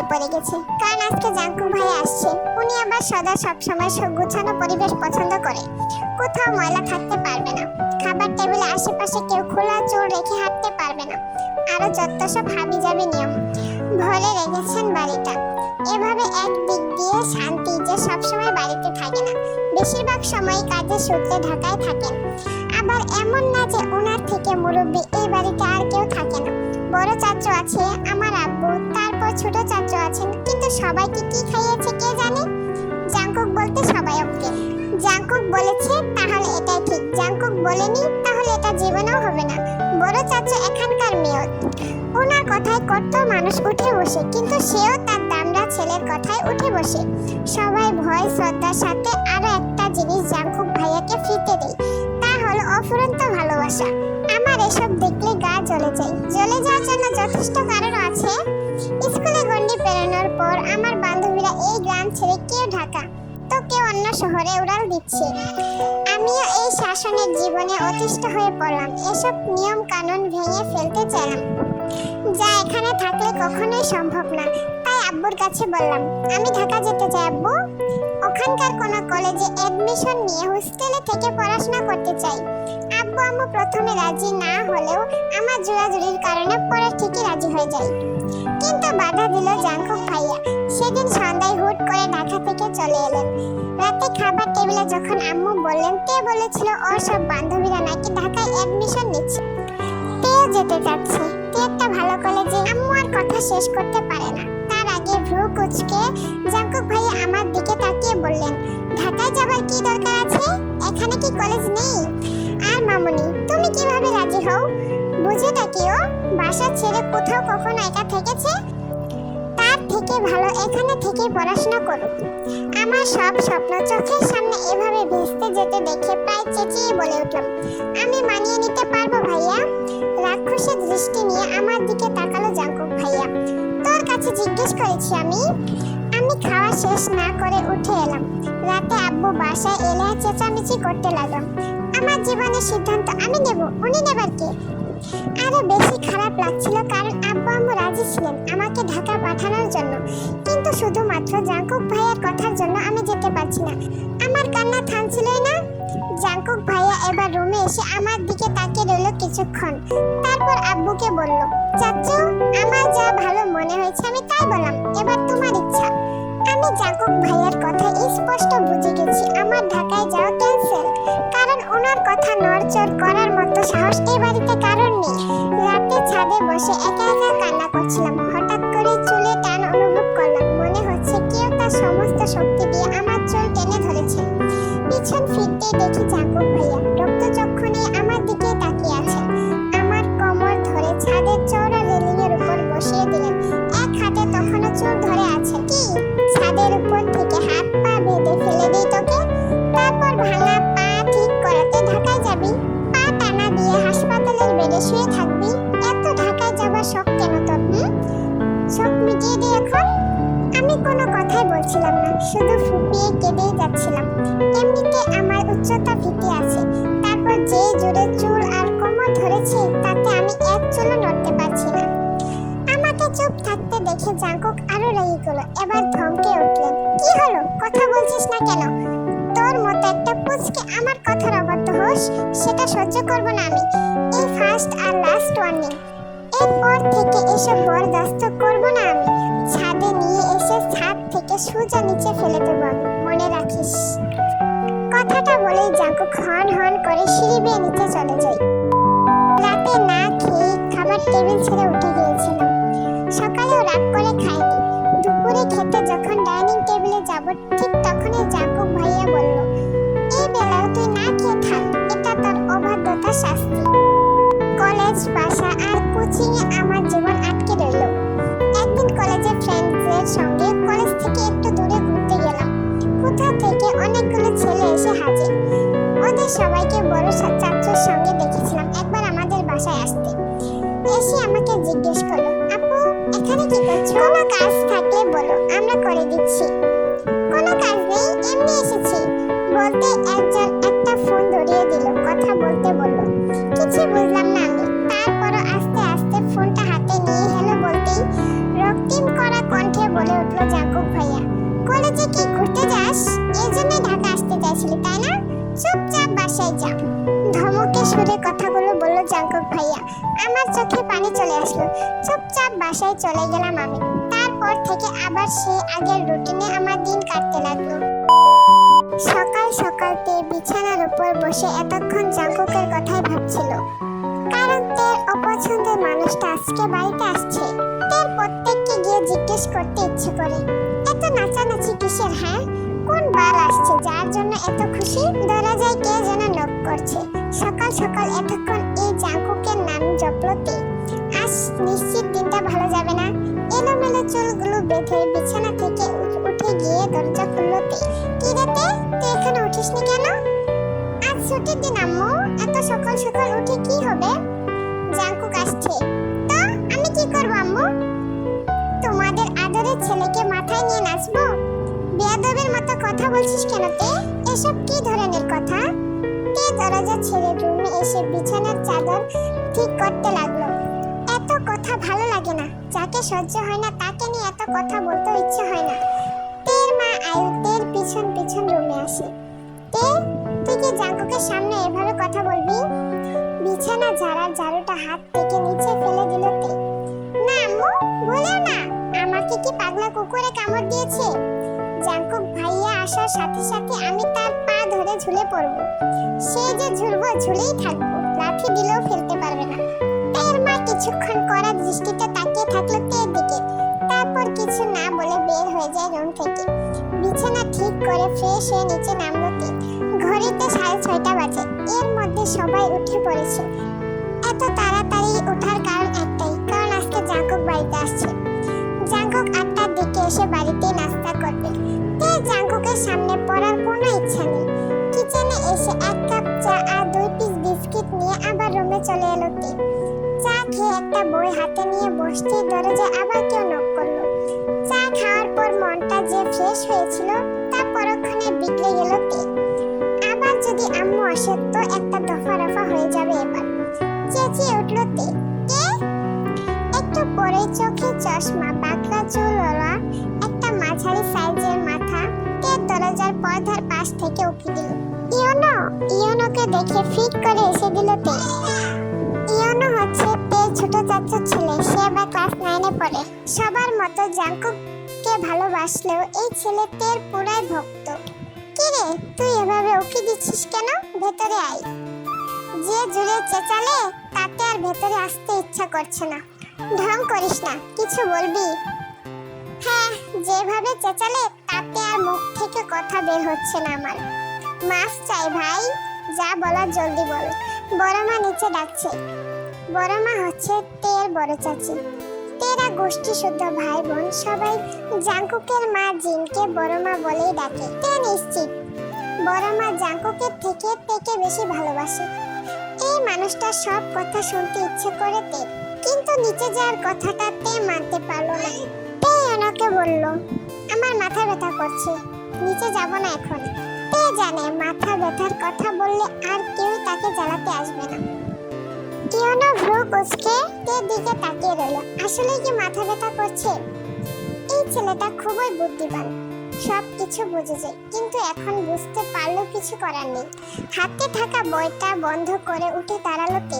বিপদে পড়ে গেছে। কারণ আজকে জাঙ্কু ভাই আসছে। উনি আবার সদা সবসময় সব গুছানো পরিবেশ পছন্দ করে। কোথাও ময়লা থাকতে পারবে না। খাবার টেবিলে আশেপাশে কেউ খোলা চোর রেখে হাঁটতে পারবে না। আরও যত সব হাবি যাবে নিয়ম। ভরে রেখেছেন বাড়িটা। এভাবে এক দিক দিয়ে শান্তি যে সবসময় বাড়িতে থাকে না। বেশিরভাগ সময় কাজের সূত্রে ঢাকায় থাকেন। আবার এমন না যে ওনার থেকে মুরব্বী, এই বাড়িতে আর কেউ থাকে না। বড় চাচু আছে, আমার আব্বু তারপর ছোট চাচু আছেন, কিন্তু সবাইকে কি খাইয়েছে কে জানে? জাংকুক বলতে সবাই ওকে। জাংকুক বলেছে, তাহলে এটাই ঠিক। জাংকুক বলেনি, তাহলে এটা জীবনেও হবে না। বড় চাচু এখানকার মেয়র। ওনার কথায় কত মানুষ উঠে বসে, কিন্তু সেও তার দামড়া ছেলের কথায় উঠে বসে। সবাই ভয়, শ্রদ্ধার সাথে আরও একটা জিনিস জাংকুক ভাইয়াকে ফিতে দেয়। তা হলো অফুরন্ত ভালোবাসা। আমার এসব দেখলে গা জ্বলে যায়। জ্বলে যাওয়ার জন্য যথেষ্ট কারণ শহরে উড়াল দিচ্ছে। আমিও এই শাসনের জীবনে অতিষ্ঠ হয়ে পড়লাম। এসব নিয়ম কানুন ভেঙে ফেলতে চাইলাম। যা এখানে থাকলে কখনোই সম্ভব না, তাই আব্বুর কাছে বললাম, আমি ঢাকা যেতে চাই, আব্বু। ওখানকার কোনো কলেজে অ্যাডমিশন নিয়ে হোস্টেলে থেকে পড়াশোনা করতে চাই। আব্বু আম্মু প্রথমে রাজি না হলেও আমার জোড়াজুড়ির কারণে পরে ঠিকই রাজি হয়ে যায়। কিন্তু বাধা দিল জাংকুক ভাইয়া। সেদিন সন্ধ্যায় হুট করে ঢাকা থেকে চলে এলেন। রাতে খাবার টেবিলে যখন আম্মু বললেন তে বলেছিল ওর সব বান্ধবীরা নাকি ঢাকায় অ্যাডমিশন নিচ্ছে? তেও যেতে চাচ্ছে। তে একটা ভালো কলেজে আম্মু আর কথা শেষ করতে পারে না। তার আগে ভ্রু কুচকে জাংকুক ভাইয়া আমার দিকে তাকিয়ে বললেন, ঢাকায় যাবার কি দরকার আছে? এখানে কি কলেজ নেই? আর মামুনি, তুমি কীভাবে রাজি হও? বুঝেটা কি ও? বাসা ছেড়ে কোথাও কখনো একা থেকেছে? থেকে ভালো এখানে থেকে পড়াশোনা করুক। আমার সব স্বপ্ন চোখের সামনে এভাবে ভেস্তে যেতে দেখে প্রায় চেঁচিয়ে বলে উঠলাম, আমি মানিয়ে নিতে পারব ভাইয়া? রাক্ষসের দৃষ্টি নিয়ে আমার দিকে তাকালো জাঙ্কুক ভাইয়া। তোর কাছে জিজ্ঞেস করেছি আমি? আমি খাওয়া শেষ না করে উঠে এলাম। রাতে আব্বু বাসায় এলে চেঁচামেচি করতে লাগলাম, আমার জীবনের সিদ্ধান্ত আমি নেব, উনি নেবার কে? আরও বেশি খারাপ লাগছিল কারণ আব্বু আম্মু রাজি ছিলেন আমাকে ঢাকা পাঠানোর জন্য। কিন্তু শুধুমাত্র জাঙ্কুক ভাইয়ের কথার জন্য আমি যেতে পারছি না। আমার কান্না থামছিলই না। জাঙ্কুক ভাইয়া এবার রুমে এসে আমার দিকে তাকিয়ে রইল কিছুক্ষণ। তারপর আব্বুকে বলল, চাচু, আমার যা ভালো মনে হয়েছে আমি তাই বললাম। এবার তোমার ইচ্ছা। আমি জাঙ্কুক ভাইয়ার কথা স্পষ্ট বুঝে গেছি। আমার ঢাকায় যাওয়া ক্যান্সেল কারণ ওনার কথা নড়চড় করার মতো সাহস এ বাড়িতে কারণ নেই। রাতে ছাদে বসে একা একা কান্না করছিলাম। শুয়ে থাকবি? এত ঢাকায় যাবার শখ কেন তোর, হুম? শখ মিটিয়ে দিই এখন। আমি কোনো কথাই বলছিলাম না, শুধু ফুপিয়ে কেঁদেই যাচ্ছিলাম। এমনিতে আমার উচ্চতা ভীতি আছে। তারপর যে জোরে চুল আর কোমর ধরেছে, তাতে আমি এক চুলও নড়তে পারছি না। আমাকে চুপ থাকতে দেখে জাঙ্কুক আরও রেগে গেল, এবার ধমকে উঠলেন, কি হলো? কথা বলছিস না কেন? তোর মতো একটা পুচকে আমার হোস সেটা সহ্য করব না আমি। এই ফার্স্ট আর লাস্ট ওয়ার্নিং এরপর থেকে এসব বরদাস্ত করব না আমি। ছাদে নিয়ে এসে ছাদ থেকে সোজা নিচে ফেলে দেবো মনে রাখিস। কথাটা বলেই জাঙ্কুক হন হন করে সিঁড়ি বেয়ে নিচে চলে যাই রাতে না খেয়ে খাবার টেবিল ছেড়ে উঠে গিয়েছিলাম। সকালেও রাগ করে খাইনি। দুপুরে খেতে যখন ডাইনিং টেবিলে যাব, ঠিক তখনই জাকুব ভাইয়া বলল, এই বেলাও তুই না খেয়ে থাক। তোর শাস্তি। কলেজ, বাসা আর কোচিং এ আমার জীবন আটকে রইল। একদিন কলেজের ফ্রেন্ডসদের সঙ্গে কলেজ থেকে একটু দূরে ঘুরতে গেলাম। কোথাও থেকে অনেকগুলো ছেলে এসে হাজির। ওদের সবাইকে বড় চাচুর সঙ্গে দেখেছিলাম একবার আমাদের বাসায় আসতে। এসে আমাকে জিজ্ঞেস করল, আপু, এখানে কি করছ? কোনো কাজ থাকলে বলো, আমরা করে দিচ্ছি। কোনো কাজ নেই, এমনি এসেছি। বলতে একজন করেছিলি তাই না চুপচাপ বাসায় যা। ধমকে সুরে কথাগুলো বলল জাঙ্কুক ভাইয়া। আমার চোখে পানি চলে আসলো। চুপচাপ বাসায় চলে গেলাম আমি। তারপর থেকে আবার সে আগের রুটিনে আমার দিন কাটতে লাগল। সকাল সকাল তে বিছানার উপর বসে এতক্ষণ জাঙ্কুকের কথাই ভাবছিল। কারণ তের অপছন্দের মানুষটা আজকে বাড়িতে আসছে। তের প্রত্যেককে গিয়ে জিজ্ঞেস করতে ইচ্ছে করে। এত নাচানাচি কিসের হ্যাঁ? কোন বার আসছে? যার জন্য এত খুশি? দরজায় কে যেন নক করছে। সকাল সকাল এতক্ষণ এই জাঙ্কুকের নাম জপলতে। আজ নিশ্চিত দিনটা ভালো যাবে না। এলোমেলো চুলগুলো বেঁধে বিছানা থেকে উঠে গিয়ে দরজা খুললতে। কি রে তে? তুই এখানে উঠিসনি কেন? আজ ছুটির দিন, আম্মু। এত সকাল সকাল উঠে কি হবে? জাঙ্কুক আসছে। তো, আমি কি করব, আম্মু? তোমাদের আদরের ছেলেকে বেয়াদবের মতো কথা বলছিস কেন তে? এসব কি ধরনের কথা? তে দরজা ছেড়ে রুমে এসে বিছানার চাদর ঠিক করতে লাগল। এত কথা ভালো লাগে না। যাকে সহ্য হয় না, তাকে নিয়ে এত কথা বলতে ইচ্ছে হয় না। তের মা আয়ু তের পিছন পিছন রুমে আসে। তে, তুই কি জাঙ্কুকের সামনে এভাবে কথা বলবি? বিছানা ঝাড়ার ঝাড়ুটা হাত থেকে নিচে ফেলে দিল তে। না আম্মু ভুলেও না। আমাকে কি পাগলা কুকুরে কামড় দিয়েছে? জাঙ্কুক আসার সাথে সাথে আমি তার পা ধরে ঝুলে পড়ব। সে যে ঝুলবো, ঝুলেই থাকব। লাঠি দিলেও ফেলতে পারবে না। তের মা কিছুক্ষণ কড়া দৃষ্টিতে তাকিয়ে থাকল তের দিকে। তারপর কিছু না বলে বের হয়ে যায় রুম থেকে। বিছানা ঠিক করে ফ্রেশ হয়ে নিচে নামলো তে ঘড়িতে সাড়ে ছয়টা বাজে। এর মধ্যে সবাই উঠে পড়েছে। এত তাড়াতাড়ি ওঠার কারণ একটাই, কারণ আজকে জাঙ্কুক বাড়িতে আসছে। জাঙ্কুক আটটার দিকে এসে বাড়িতে নাস্তা করবে। তে জাঙ্কুকের সামনে পড়ার কোনো ইচ্ছা নেই। কিচেনে এসে এক কাপ চা আর দুই পিস বিস্কিট নিয়ে আবার রুমে চলে এলো তে চা খেয়ে একটা বই হাতে নিয়ে বসতে দরজায় আবার কেউ নক করল। চা খাওয়ার পর মনটা যে ফ্রেশ হয়েছিল, তা পরক্ষণে বিগড়ে গেল তে আবার যদি আম্মু আসে তো একটা দফা রফা হয়ে যাবে এবার। চেঁচিয়ে উঠল তে কে? একটু পরে চোখে চশমা বাঁকড়া দেখে ফিট করে এসে দিল তে। ইয়নো হচ্ছে তের ছোট চাচার ছেলে, সে আবার ক্লাস নাইনে পড়ে। সবার মতো জাঙ্কুককে ভালোবাসলেও এই ছেলে তের পুরাই ভক্ত। কিরে তুই এভাবে উকি দিচ্ছিস কেন? ভেতরে আয়। যে জুড়ে চেঁচালে তাতে আর ভেতরে আসতে ইচ্ছা করছে না। ঢং করিস না, কিছু বলবি? হ্যাঁ যেভাবে চেঁচালে, তাতে আর মুখ থেকে কথা বের হচ্ছে না আমার। মাফ চাই ভাই। যা বলার জলদি বল। বড় মা নিচে ডাকছে। বড় মা হচ্ছে তের বড় চাচি। তেরা গোষ্ঠী শুদ্ধ ভাই বোন সবাই জাঙ্কুকের মা জিনকে বড় মা বলেই ডাকে। তে নিশ্চিত। বড় মা জাঙ্কুকের থেকে তেকে বেশি ভালোবাসে। এই মানুষটা সব কথা শুনতে ইচ্ছে করে তে, কিন্তু নিচে যাওয়ার কথাটা তে মানতে পারল না। তে ওনাকে বলল, আমার মাথা ব্যথা করছে। নিচে যাব না এখন। জানে, মাথা ব্যথার কথা বললে আর কেউ তাকে জ্বালাতে আসবে না। ইয়নো ভ্রু কুচকে তের দিকে তাকিয়ে রইল? আসলে কি মাথা ব্যথা করছে? এই ছেলেটা খুবই বুদ্ধিমান সব কিছু বুঝে যায় কিন্তু এখন বুঝতে পারলেও কিছু করার নেই। হাতে থাকা বইটা বন্ধ করে উঠে দাঁড়াল তে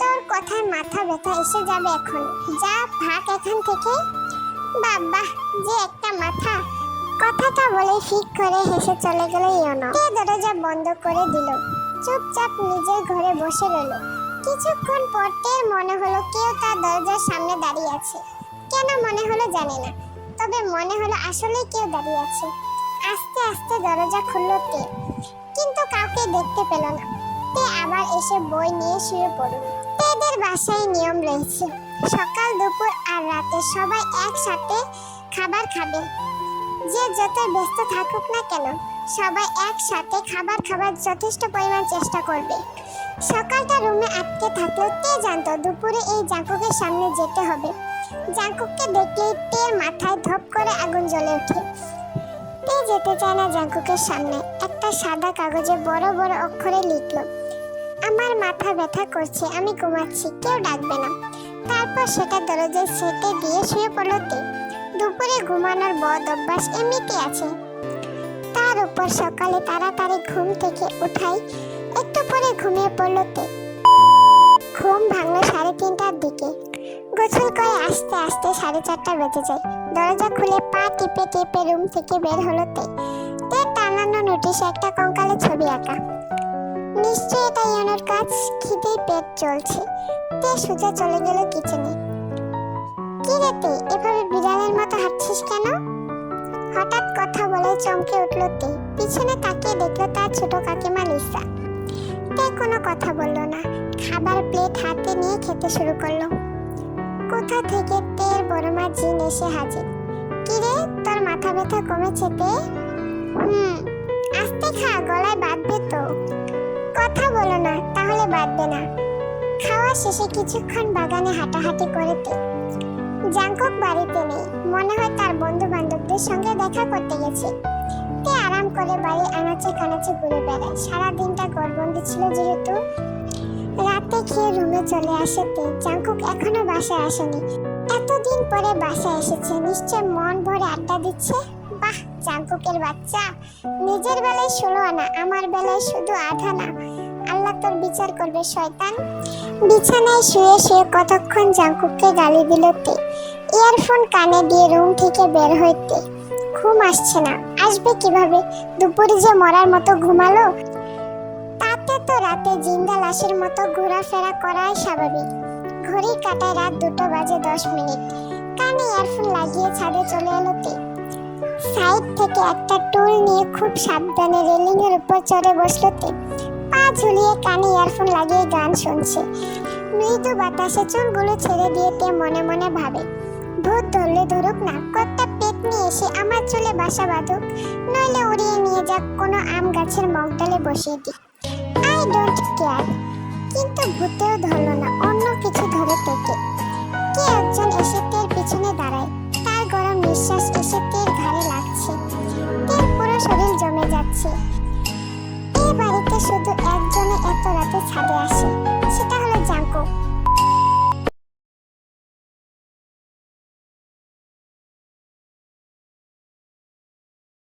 তোর কথায় মাথা ব্যথা এসে যাবে এখন। যা, ভাগ এখান থেকে। বাবা যে একটা মাথা। কথাটা বলে ফিক করে হেসে চলে গেল ইয়নো। তে দরজা বন্ধ করে দিল। চুপচাপ নিজের ঘরে বসে রইল। কিছুক্ষণ পর তের মনে হলো কেউ তার দরজার সামনে দাঁড়িয়ে আছে। কেন মনে হলো জানি না, তবে মনে হলো আসলে কেউ দাঁড়িয়ে আছে। আস্তে আস্তে দরজা খুলল তে কিন্তু কাউকে দেখতে পেল না। তে আবার এসে বই নিয়ে শুয়ে পড়ল। তেদের বাসায় নিয়ম রয়েছে, সকাল, দুপুর আর রাতে সবাই একসাথে খাবার খাবে। যে যতই ব্যস্ত থাকুক না কেন, সবাই একসাথে খাবার খাবার যথেষ্ট পরিমাণ চেষ্টা করবে। সকালটা রুমে আটকে থাকলেও তে জানতো দুপুরে এই জাঙ্কুকের সামনে যেতে হবে। জাঙ্কুককে দেখলেই তের মাথায় ধপ করে আগুন জ্বলে ওঠে। তে যেতে চায় না জাঙ্কুকের সামনে। একটা সাদা কাগজে বড় বড় অক্ষরে লিখলো, আমার মাথা ব্যথা করছে, আমি ঘুমাচ্ছি, কেউ ডাকবে না। তারপর সেটা দরজায় সেটে দিয়ে শুয়ে পড়ল তে। দুপুরে ঘুমানোর বদ অভ্যাস এমনিতে আছে। তার উপর সকালে তাড়াতাড়ি ঘুম থেকে উঠাই, একটু পরে ঘুমিয়ে পড়ল তে। ঘুম ভাঙলো সাড়ে তিনটার দিকে। গোসল করে আস্তে আস্তে সাড়ে চারটা বেজে যায়। দরজা খুলে পা টিপে টিপে রুম থেকে বের হলো তে। তে টানানো নোটিশে একটা কঙ্কালে ছবি আঁকা। নিশ্চয়ই এটা ইয়নোর কাজ খিদেই পেট চলছে। তে সোজা চলে গেল কিচেনে কি রে তে এভাবে বিড়ালের মতো হাঁটছিস কেন? হঠাৎ কথা বলে চমকে উঠল তে। পিছনে তাকিয়ে দেখল তার ছোট কাকিমা লিসা। তে কোনো কথা বলল না। খাবার প্লেট হাতে নিয়ে খেতে শুরু করল। কোথা থেকে তের বড় মা জিন এসে হাজির? কিরে তোর মাথা ব্যথা কমেছে তে? হুম, আস্তে খা, গলায় বাঁধবে তো। কথা বলো না, তাহলে বাঁধবে না। খাওয়া শেষে কিছুক্ষণ বাগানে হাঁটাহাঁটি করেতে জাঙ্কক বাড়িতে নেই। মনে হয় তার বন্ধু বান্ধবদের সঙ্গে দেখা করতে গেছে। তে আরাম করে বাড়ি আনাচে কানাচে ঘুরে বেড়ায়। সারা দিনটা গড়বন্দি ছিল যেহেতু। রাতে খেয়ে রুমে চলে আসে তে জাঙ্কুক এখনও বাসায় আসেনি। এতদিন পরে বাসায় এসেছে। নিশ্চয় মন ভরে আড্ডা দিচ্ছে। বাহ জাঙ্কুকের বাচ্চা। নিজের বেলায় ষোলো আনা, আমার বেলায় শুধু আধা না আল্লাহ তোর বিচার করবে, শয়তান। বিছানায় শুয়ে শুয়ে কতক্ষণ জাঙ্কুককে গালি দিল তে? ইয়ারফোন কানে দিয়ে রুম থেকে বের হইতে ঘুম আসছে না। আসবে কীভাবে? দুপুরে যে মরার মতো ঘুমালো? তাতে তো রাতে জিন্দা লাশের মতো ঘোরাফেরা করাই স্বাভাবিক। ঘড়ি কাটায় রাত দুটো বাজে দশ মিনিট। কানে ইয়ারফোন লাগিয়ে ছাদে চলে এলো তে। সাইড থেকে একটা টুল নিয়ে খুব সাবধানে রেলিং এর উপর চড়ে বসল তে। ঝুলিয়ে কানে ইয়ারফোন লাগিয়ে গান শুনছে। মৃদু বাতাসে চুলগুলো ছেড়ে দিয়ে তে মনে মনে ভাবে, ভূত ধরলে ধরুক না পেট নিয়ে এসে আমার চুলে বাসা বাঁধুক, নইলে উড়িয়ে নিয়ে যাক কোনো আম গাছের মগডালে বসিয়ে দিই আই ডোন্ট কেয়ার কিন্তু ভূতেও ধরলো না